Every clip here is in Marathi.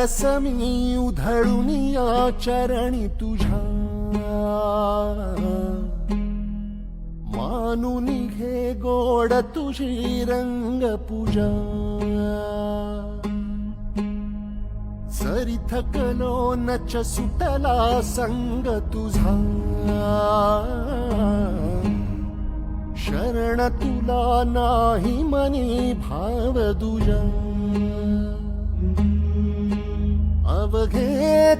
रस मी उधळून चरणी तुझ्या. मानून घे गोड तुझी रंग पूजा सरी थकलो नच सुटला संग तुझा. शरण तुला नाही मनी भाव दुजा.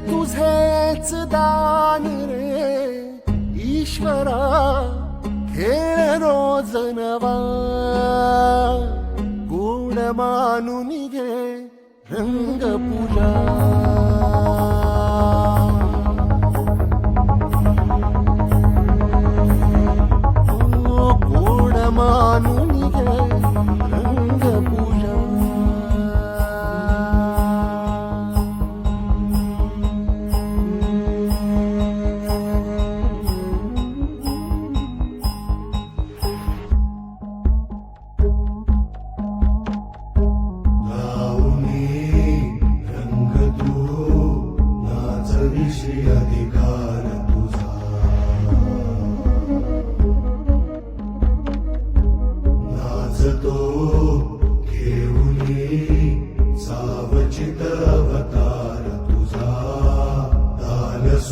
तुझेच दान रे ईश्वरा खेळ रोज नवा गुण मानून घे रंग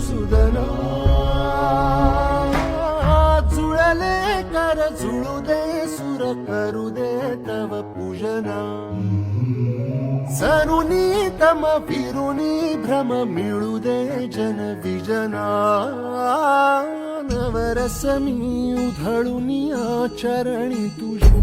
सुदना। जुळले कर जुळू दे सुर करू दे तव पूजना। सरुनी तम फिरुनी भ्रम मिळू दे जन विजना। नवरस मी उधळून आचरणी चरणी तुझ्या